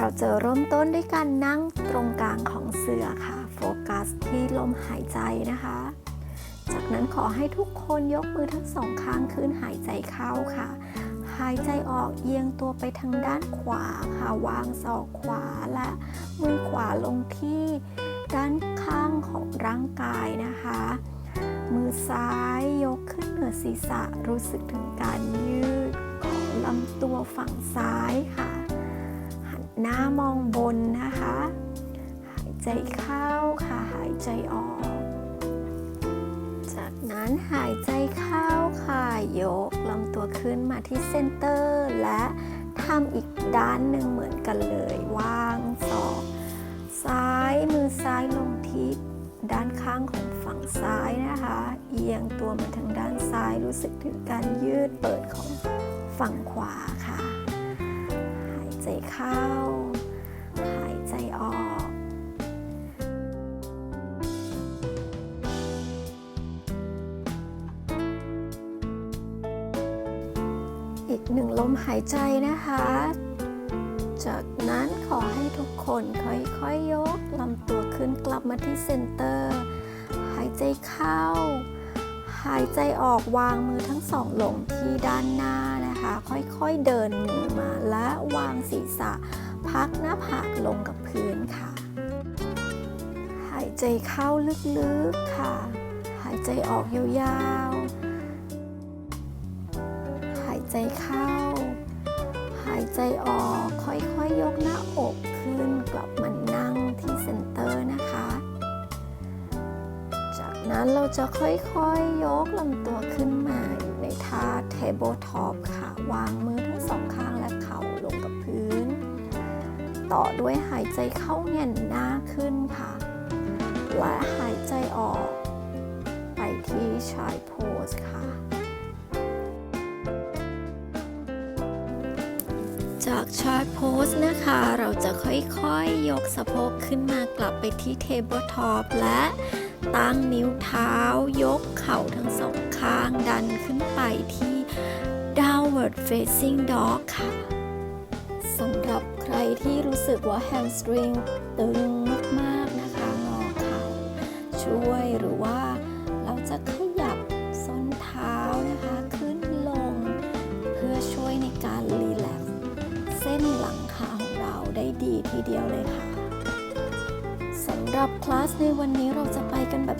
เราจะเริ่มต้นด้วยการนั่งตรงกลางของเสือค่ะ โฟกัสที่ลมหายใจนะคะ จากนั้นขอให้ทุกคนยกมือทั้งสองข้างขึ้นหายใจเข้าค่ะ หายใจออกเอียงตัวไปทางด้านขวาค่ะ วางศอกขวาและมือขวาลงที่ด้านข้างของร่างกายนะคะ มือซ้ายยกขึ้นเหนือศีรษะรู้สึกถึงการยืดของลำตัวฝั่งซ้ายค่ะ หน้ามองบนนะคะ หายใจเข้าค่ะหายใจออก จากนั้นหายใจเข้าค่ะยกลำตัวขึ้นมาที่เซนเตอร์ และทำอีกด้านหนึ่งเหมือนกันเลยวางศอกซ้ายมือซ้ายลงที่ด้านข้างของฝั่งซ้ายนะคะ เอียงตัวมาทางด้านซ้ายรู้สึกถึงการยืดเปิดของฝั่งขวาค่ะ ใจเข้า หายใจออก อีกหนึ่งลมหายใจนะคะ จากนั้นขอให้ทุกคนค่อยๆยกลำตัวขึ้นกลับมาที่เซนเตอร์ หายใจเข้าหายใจออกวางมือทั้งสองลงที่ด้านหน้านะคะ ค่อยๆเดินมือมาและวา ศีรษะ พักหน้าผากลงกับพื้นค่ะ หายใจเข้าลึกๆค่ะ หายใจออกยาวๆ หายใจเข้า หายใจออกค่อยๆยกหน้าอกขึ้นกลับมานั่งที่เซนเตอร์นะคะ จากนั้นเราจะค่อยๆยกลำตัวขึ้นมาอยู่ในท่า Table Top ค่ะ วางมือ ต่อด้วยหายใจเข้าเงียนหน้าขึ้นค่ะ และหายใจออก ไปที่ชายโพสค่ะ จากชาร์ตโพสนะคะ เราจะค่อยๆยกสะโพกขึ้นมากลับไปที่เทเบิลท็อปและตั้งนิ้วเท้ายกเข่าทั้งสองข้างดันขึ้นไปที่ downward facing dog ค่ะสำหรับ ใครที่รู้สึกว่า hamstring ตึงมากๆนะคะงอเข่าช่วยหรือว่าเราจะขยับส้นเท้านะคะขึ้นลง เพื่อช่วยในการรีแลกซ์เส้นหลังขาของเราได้ดีทีเดียวเลยค่ะสำหรับคลาสในวันนี้เราจะไปกันแบบ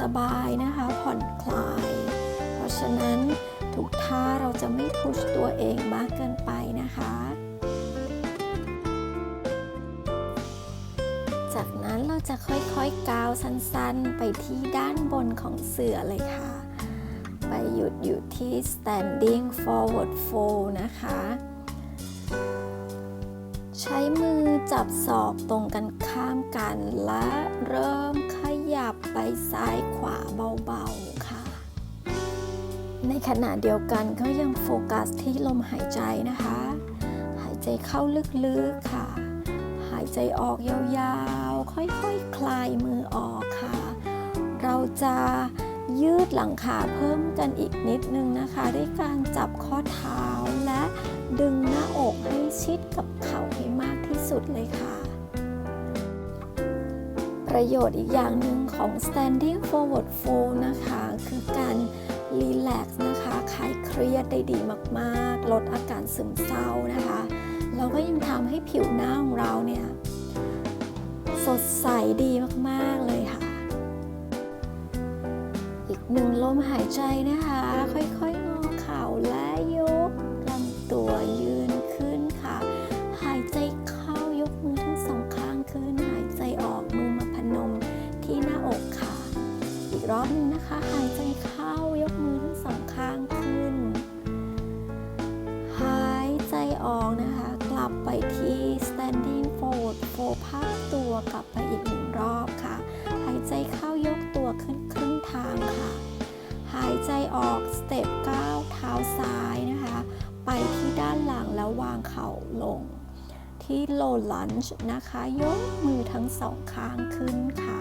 สบายๆนะคะ ผ่อนคลาย เพราะฉะนั้นทุกท่าเราจะไม่พุชตัวเองมากเกินไปนะคะ ค่อยๆก้าวสั้นๆ ไปที่ด้านบนของเสือเลยค่ะ ไปหยุดอยู่ที่ standing forward fold นะคะ ใช้มือจับศอกตรงกันข้ามกันและเริ่มขยับไปซ้ายขวาเบาๆค่ะ ในขณะเดียวกันก็ยังโฟกัสที่ลมหายใจนะคะ หายใจเข้าลึกๆค่ะ หายใจออกยาวๆ ค่อยๆคคลายมือออกค่ะ เราจะยืดหลังขาเพิ่มกันอีกนิดนึงนะคะ ด้วยการจับข้อเท้าและดึงหน้าอกให้ชิดกับเข่าให้มากที่สุดเลยค่ะ ประโยชน์อีกอย่างหนึ่งของ standing forward fold นะคะ คือการรีแลกซ์นะคะ คลายเครียดได้ดีมาก ๆ ลดอาการซึมเศร้านะคะแล้วก็ยังทำให้ผิวหน้าของเราเนี่ย ดใสดีมากๆเลยค่ะ อีกหนึ่งลมหายใจนะคะ ค่อยๆงอเข่าและยกลำตัวยืนขึ้นค่ะ หายใจเข้ายกมือทั้งสองข้างขึ้น หายใจออกมือมาพนมที่หน้าอกค่ะ อีกรอบหนึงนะคะ หายใจเข้ายกมือทั้งสองข้างขึ้น หายใจออกนะคะ กลับไปที่ standing forward fold พักตัว กลับไปอีกหนึ่งรอบค่ะ หายใจเข้ายกตัวขึ้นครึ่งทางค่ะ หายใจออกสเต็ปก้าวเท้าซ้ายนะคะ ไปที่ด้านหลังแล้ววางเข่าลง ที่ low lunge นะคะ ยกมือทั้งสองข้างขึ้นค่ะ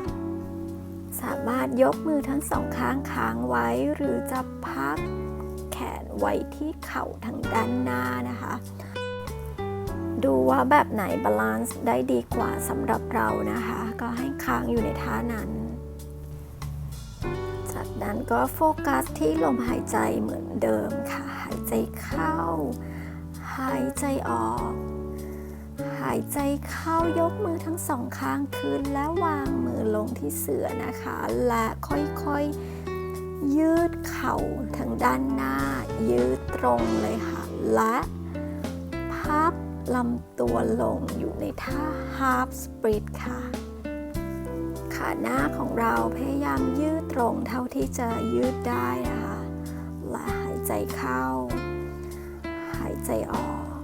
สามารถยกมือทั้งสองข้างค้างไว้หรือจะพักแขนไว้ที่เข่าทางด้านหน้านะคะ ดูว่าแบบไหนบาลานซ์ได้ดีกว่าสำหรับเรานะคะ ก็ให้ค้างอยู่ในท่านั้น จากนั้นก็โฟกัสที่ลมหายใจเหมือนเดิมค่ะ หายใจเข้า หายใจออก หายใจเข้ายกมือทั้งสองข้างขึ้นและวางมือลงที่เสือนะคะ และค่อยๆยืดเข่าทางด้านหน้า ยืดตรงเลยค่ะ และพับ ลำตัวลงอยู่ในท่า half split ค่ะ ขาหน้าของเราพยายามยืดตรงเท่าที่จะยืดได้นะคะ และหายใจเข้า หายใจออก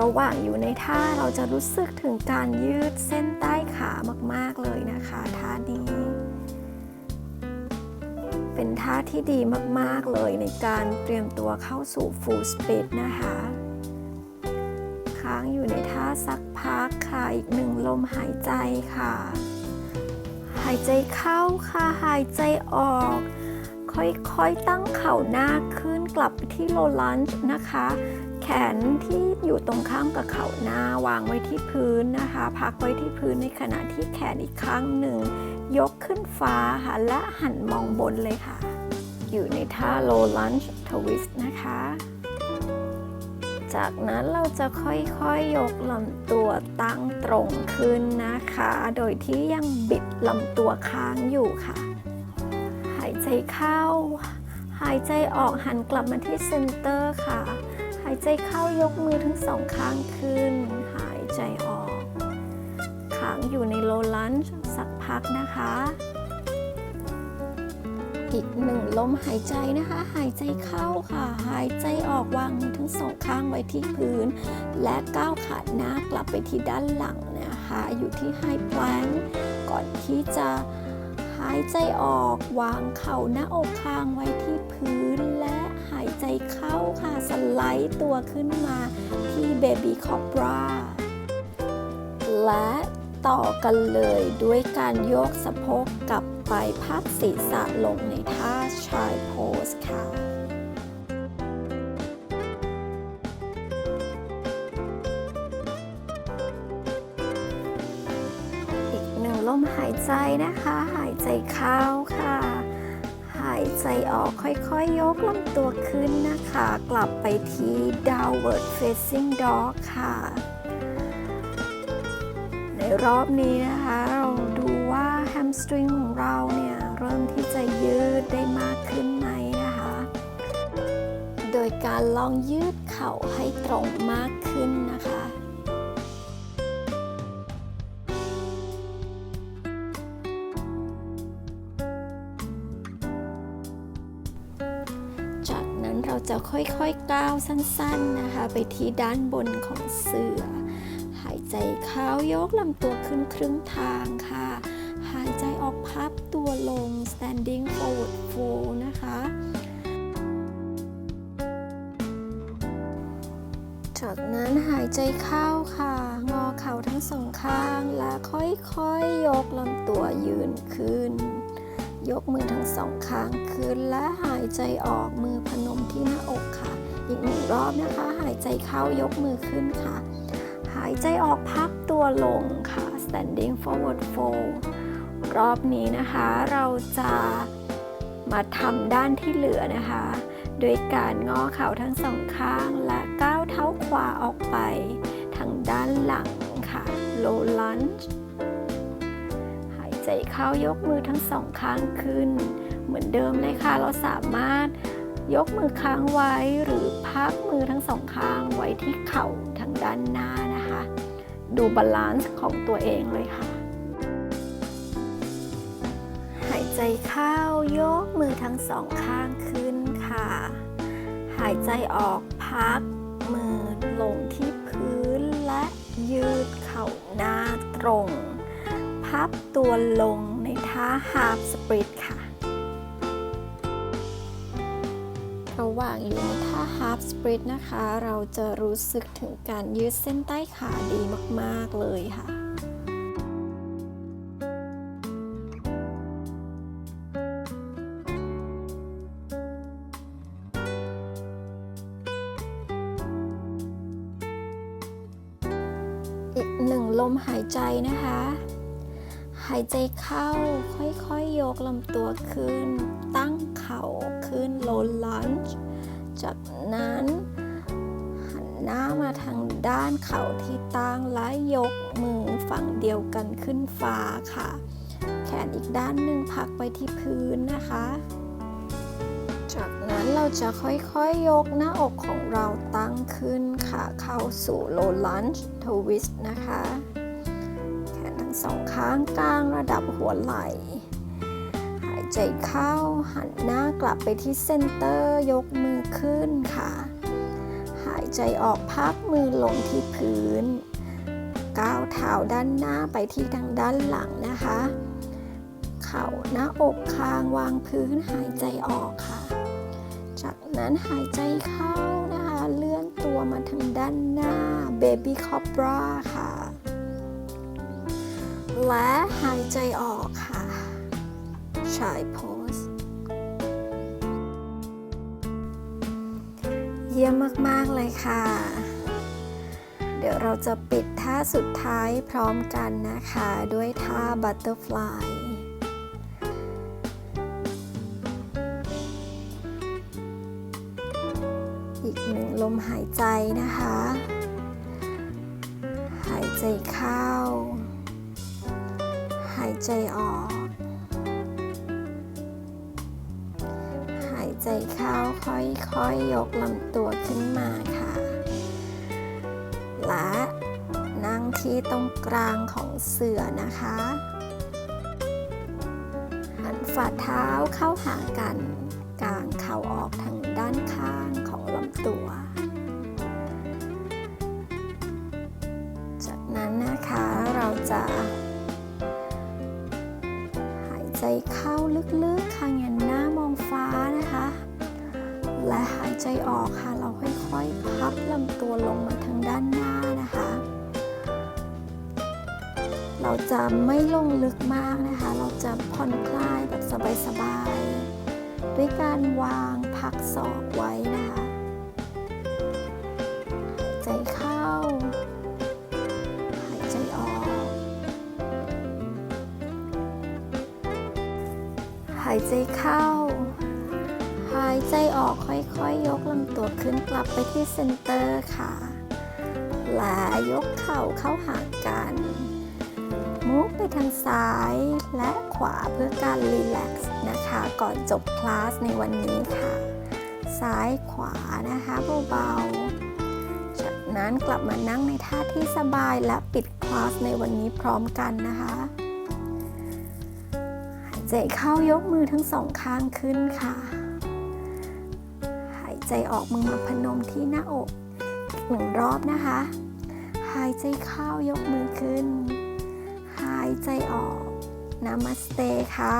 ระหว่างอยู่ในท่าเราจะรู้สึกถึงการยืดเส้นใต้ขามาก ๆ เลยนะคะท่านี้เป็นท่าที่ดีมาก ๆ เลยในการเตรียมตัวเข้าสู่ full speed นะคะ อยู่ในท่าสักพักค่ะ อีกหนึ่งลมหายใจค่ะ หายใจเข้าค่ะ หายใจออก ค่อยๆตั้งเข่าหน้าขึ้นกลับไปที่โลลันจ์นะคะ แขนที่อยู่ตรงข้ามกับเข่าหน้าวางไว้ที่พื้นนะคะ พักไว้ที่พื้นในขณะที่แขนอีกข้างหนึ่ง ยกขึ้นฟ้าค่ะและหันมองบนเลยค่ะ อยู่ในท่า low lunge twist นะคะ จากนั้นเราจะค่อยๆยกลำตัวตั้งตรงขึ้นนะคะ โดยที่ยังบิดลำตัวค้างอยู่ค่ะ หายใจเข้า หายใจออกหันกลับมาที่เซนเตอร์ค่ะ หายใจเข้ายกมือทั้งสองข้างขึ้น หายใจออก ค้างอยู่ในโลลันสักพักนะคะ อีกหนึ่งลมหายใจนะคะ หายใจเข้าค่ะ หายใจออกวางมือทั้งสองข้างไว้ที่พื้น และก้าวขาหน้ากลับไปที่ด้านหลังนะคะ อยู่ที่ไฮพลงก่อนที่จะหายใจออกวางเข่าหน้าอกข้างไว้ที่พื้น และหายใจเข้าค่ะ สไลด์ตัวขึ้นมาที่เบบี้คอ b ราและต่อกันเลยด้วยการโยกสะโพกกลับ ไปพักศีรษะลงในท่าชายโพสค่ะอีกหนึ่งลมหายใจนะคะ หายใจเข้าค่ะ หายใจออกค่อยๆ ยกลำตัวขึ้นนะคะ กลับไปที่ downward facing dog ค่ะ ในรอบนี้นะคะ ตริงของเราเนี่ยเริ่มที่จะยืดได้มากขึ้นไหมนะคะ โดยการลองยืดเข่าให้ตรงมากขึ้นนะคะจากนั้นเราจะค่อยๆก้าวสั้นๆนะคะ ไปที่ด้านบนของเสือ หายใจเข้ายกลำตัวขึ้นครึ่งทางค่ะ หายใจออกพับตัวลง standing forward fold นะคะ จากนั้นหายใจเข้าค่ะ งอเข่าทั้งสองข้าง และค่อยๆยกลำตัวยืนขึ้น ยกมือทั้งสองข้างขึ้น และหายใจออกมือพนมที่หน้าอกค่ะ อีกหนึ่งรอบนะคะ หายใจเข้ายกมือขึ้นค่ะ หายใจออกพักตัวลงค่ะ standing forward fold รอบนี้นะคะ เราจะมาทำด้านที่เหลือนะคะ โดยการงอเข่าทั้งสองข้างและก้าวเท้าขวาออกไปทางด้านหลังค่ะ low lunge หายใจเข้ายกมือทั้งสองข้างขึ้น เหมือนเดิมเลยค่ะ เราสามารถยกมือค้างไว้หรือพักมือทั้งสองข้างไว้ที่เข่าทางด้านหน้านะคะ ดูบาลานซ์ของตัวเองเลยค่ะ ใจเข้ายกมือทั้งสองข้างขึ้นค่ะ หายใจออกพักมือลงที่พื้นและยืดเข่าหน้าตรง พับตัวลงในท่า half split ค่ะ ระหว่างอยู่ในท่า half split นะคะ เราจะรู้สึกถึงการยืดเส้นใต้ขาดีมาก ๆ เลยค่ะ อีกหนึ่งลมหายใจนะคะ หายใจเข้าค่อยๆยกลำตัวขึ้น ตั้งเข่าขึ้น low lunge จากนั้น หันหน้ามาทางด้านเข่าที่ตั้งและยกมือฝั่งเดียวกันขึ้นฟ้าค่ะ แขนอีกด้านหนึ่งพักไปที่พื้นนะคะ จะค่อยๆยกหน้าอกของเราตั้งขึ้นค่ะ เข้าสู่ low lunge twist นะคะ แขนทั้งสองข้างกลางระดับหัวไหล่หายใจเข้าหันหน้ากลับไปที่เซนเตอร์ยกมือขึ้นค่ะ หายใจออกพักมือลงที่พื้น ก้าวเท้าด้านหน้าไปที่ทางด้านหลังนะคะ เข่าหน้าอกคางวางพื้นหายใจออกค่ะ จากนั้นหายใจเข้านะคะ เลื่อนตัวมาทางด้านหน้า Baby Cobra ค่ะ และหายใจออกค่ะชายโพสเยี่ยมมาก ๆ เลยค่ะ เดี๋ยวเราจะปิดท่าสุดท้ายพร้อมกันนะคะ ด้วยท่าบัตเตอร์ฟลาย หายใจนะคะ หายใจเข้า หายใจออก หายใจเข้าค่อยๆยกลำตัวขึ้นมาค่ะ และนั่งที่ตรงกลางของเสือนะคะหันฝ่าเท้าเข้าหากันกางเข่าออกทางด้านข้างของลำตัว นะคะ เราจะหายใจเข้าลึกๆค่ะเงนหน้ามองฟ้านะคะ และหายใจออกค่ะ เราค่อยๆพับลำตัวลงมาทางด้านหน้านะคะ เราจะไม่ลงลึกมากนะคะ เราจะผ่อนคลายแบบสบายๆ ด้วยการวางพักศอกไว้นะคะายใจเข้า หายใจออกค่อยๆยกลำตัวขึ้นกลับไปที่เซนเตอร์ค่ะ และยกเข่าเข้าหากัน มุกไปทางซ้ายและขวาเพื่อการรีแลกซ์นะคะ ก่อนจบคลาสในวันนี้ค่ะ ซ้ายขวานะคะเบาๆ จากนั้นกลับมานั่งในท่าที่สบายและปิดคลาสในวันนี้พร้อมกันนะคะ ใจเข้ายกมือทั้งสองข้างขึ้นค่ะ หายใจออกมือมาพนมที่หน้าอกอีกหนึ่งรอบนะคะ หายใจเข้ายกมือขึ้น หายใจออกนามัสเตค่ะ